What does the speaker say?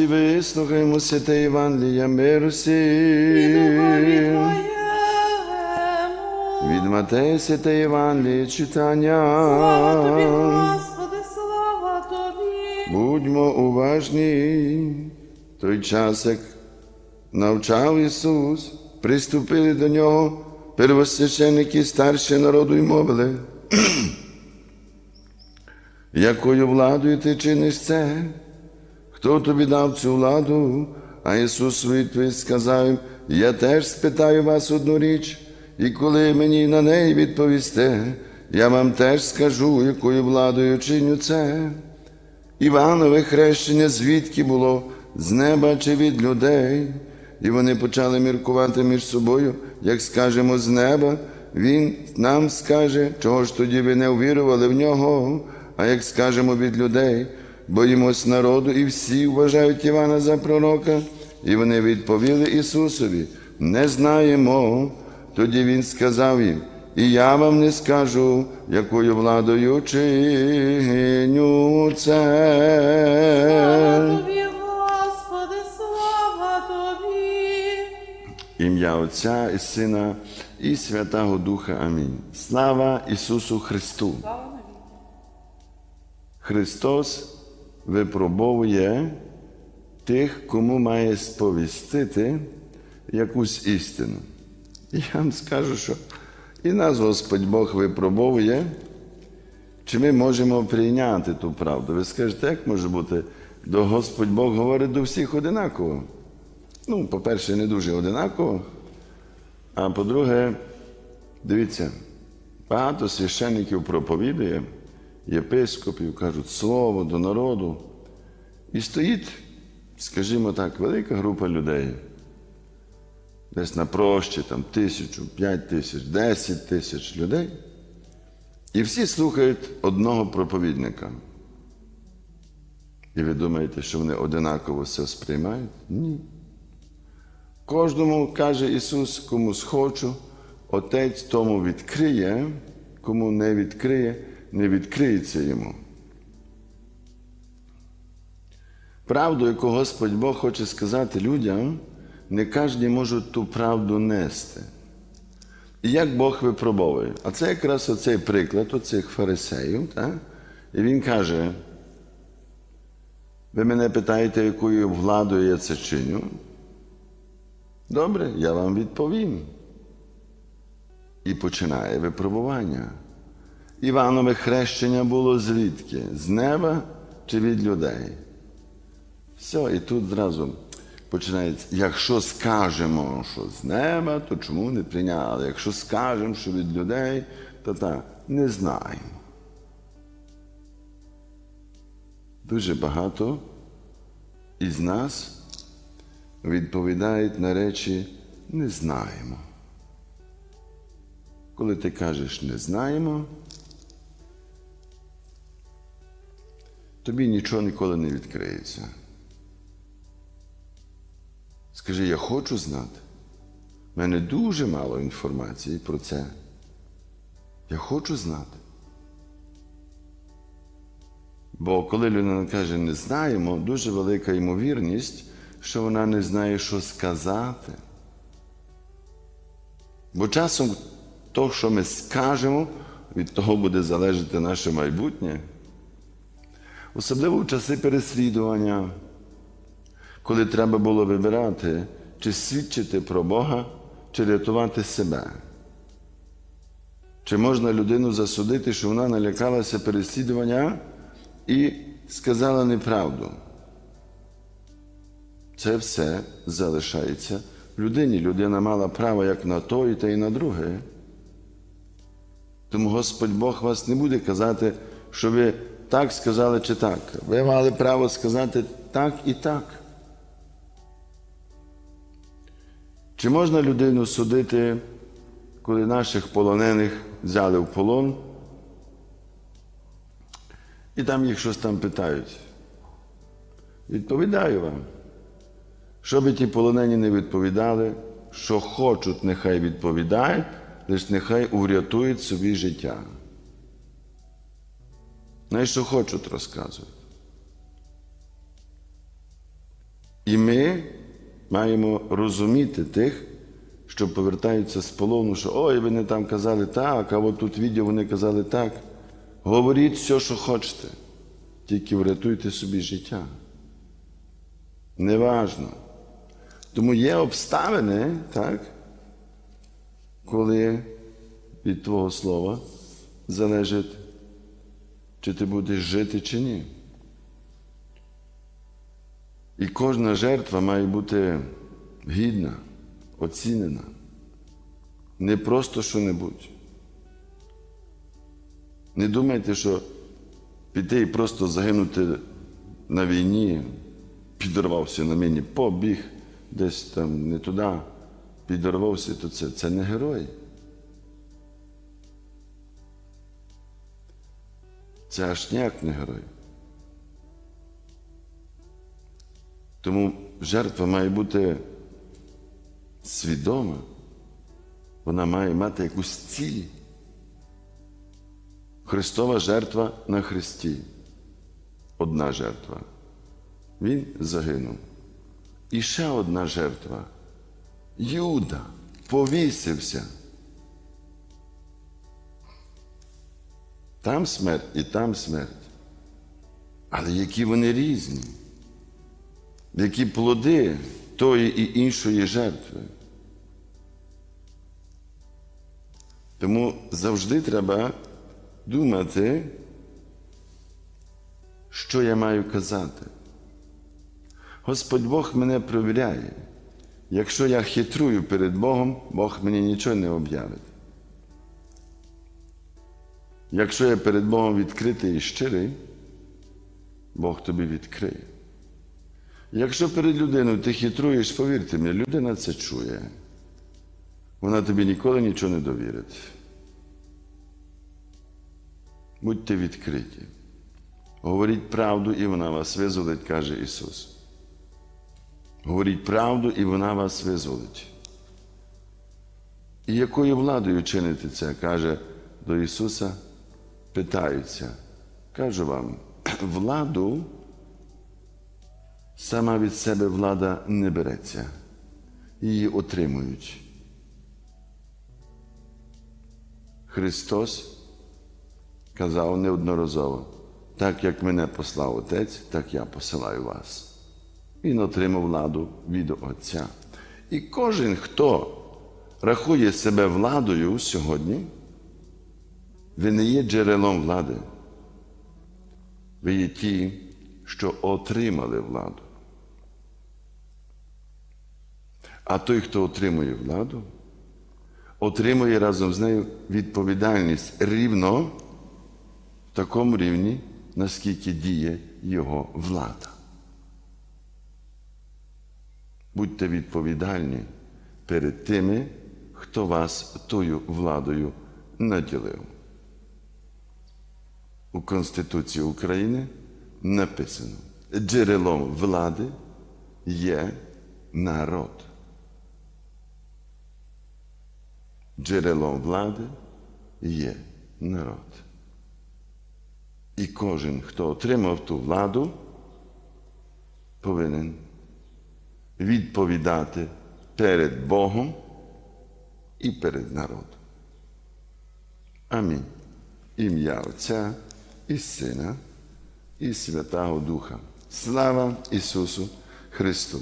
І вислухаймо святе Євангелія миру всім. Від Матея святе Євангеліє читання. Господи, слава тобі. Будьмо уважні. Той час, як навчав Ісус, приступили до нього первосвященники старші народу й мовили. Якою владою ти чиниш це? Хто тобі дав цю владу? А Ісус відповідь сказав я теж спитаю вас одну річ, і коли мені на неї відповісте, я вам теж скажу, якою владою чиню це. Іванове хрещення звідки було з неба чи від людей? І вони почали міркувати між собою, як скажемо з неба, він нам скаже, чого ж тоді ви не увірували в нього, а як скажемо від людей, боїмось народу, і всі вважають Івана за пророка. І вони відповіли Ісусові: не знаємо. Тоді Він сказав їм, і я вам не скажу, якою владою чиню це. Слава тобі, Господи, слава тобі. Ім'я Отця і Сина і Святого Духа. Амінь. Слава Ісусу Христу! Слава. Христос випробовує тих, кому має сповістити якусь істину. Я вам скажу, що і нас Господь Бог випробовує, чи ми можемо прийняти ту правду. Ви скажете, як може бути? До Господь Бог говорить до всіх одинаково. Ну, по-перше, не дуже одинаково. А по-друге, дивіться, багато священників проповідує, єпископів кажуть слово до народу. І стоїть, скажімо так, велика група людей. Десь на прощі, там тисячу, п'ять тисяч, десять тисяч людей. І всі слухають одного проповідника. І ви думаєте, що вони одинаково все сприймають? Ні. Кожному каже Ісус, кому схочу, Отець тому відкриє, кому не відкриє, не відкриється йому. Правду, яку Господь Бог хоче сказати людям, не кожен може ту правду нести. І як Бог випробовує? А це якраз оцей приклад оцих фарисеїв. Так? І він каже: ви мене питаєте, якою владою я це чиню? Добре, я вам відповім. І починає випробування. Іванове хрещення було звідки? З неба чи від людей? Все, і тут зразу починається, якщо скажемо, що з неба, то чому не прийняли? Якщо скажемо, що від людей, то так, не знаємо. Дуже багато із нас відповідають на речі не знаємо. Коли ти кажеш не знаємо, тобі нічого ніколи не відкриється. Скажи, я хочу знати. У мене дуже мало інформації про це. Я хочу знати. Бо коли людина каже не знаємо, дуже велика ймовірність, що вона не знає, що сказати. Бо часом то, що ми скажемо, від того буде залежати наше майбутнє. Особливо в часи переслідування, коли треба було вибирати, чи свідчити про Бога, чи рятувати себе. Чи можна людину засудити, що вона налякалася переслідування і сказала неправду? Це все залишається людині. Людина мала право як на то, і те, і на друге. Тому Господь Бог вас не буде казати, що ви так сказали чи так. Ви мали право сказати так і так. Чи можна людину судити, коли наших полонених взяли в полон? І там їх щось там питають. Відповідаю вам. Що би ті полонені не відповідали, що хочуть, нехай відповідають, лише нехай урятують собі життя. Най що хочуть, розказують. І ми маємо розуміти тих, що повертаються з полону, що ой, вони там казали так, а от тут відео вони казали так. Говоріть все, що хочете, тільки врятуйте собі життя. Неважно. Тому є обставини, так, коли від Твого слова залежить, чи ти будеш жити, чи ні. І кожна жертва має бути гідна, оцінена. Не просто що-небудь. Не думайте, що піти і просто загинути на війні, підірвався на міні, побіг десь там не туди, підірвався, то це, це не герой. Це аж ніяк не герой. Тому жертва має бути свідома, вона має мати якусь ціль. Христова жертва на Христі. Одна жертва. Він загинув. І ще одна жертва. Юда повісився. Там смерть і там смерть. Але які вони різні, які плоди тої і іншої жертви. Тому завжди треба думати, що я маю казати. Господь Бог мене провіряє. Якщо я хитрую перед Богом, Бог мені нічого не об'явить. Якщо я перед Богом відкритий і щирий, Бог тобі відкриє. Якщо перед людиною ти хитруєш, повірте мені, людина це чує. Вона тобі ніколи нічого не довірить. Будьте відкриті. Говоріть правду, і вона вас визволить, каже Ісус. Говоріть правду, і вона вас визволить. І якою владою чините це, каже до Ісуса, питаються. Кажу вам, владу сама від себе влада не береться, її отримують. Христос казав неодноразово, так як мене послав Отець, так я посилаю вас. Він отримав владу від Отця. І кожен, хто рахує себе владою сьогодні, ви не є джерелом влади. Ви є ті, що отримали владу. А той, хто отримує владу, отримує разом з нею відповідальність рівно в такому рівні, наскільки діє його влада. Будьте відповідальні перед тими, хто вас тою владою наділив. У Конституції України написано, джерелом влади є народ. Джерелом влади є народ. І кожен, хто отримав ту владу, повинен відповідати перед Богом і перед народом. Амінь. Ім'я Отця і Сина, і Святого Духа. Слава Ісусу Христу!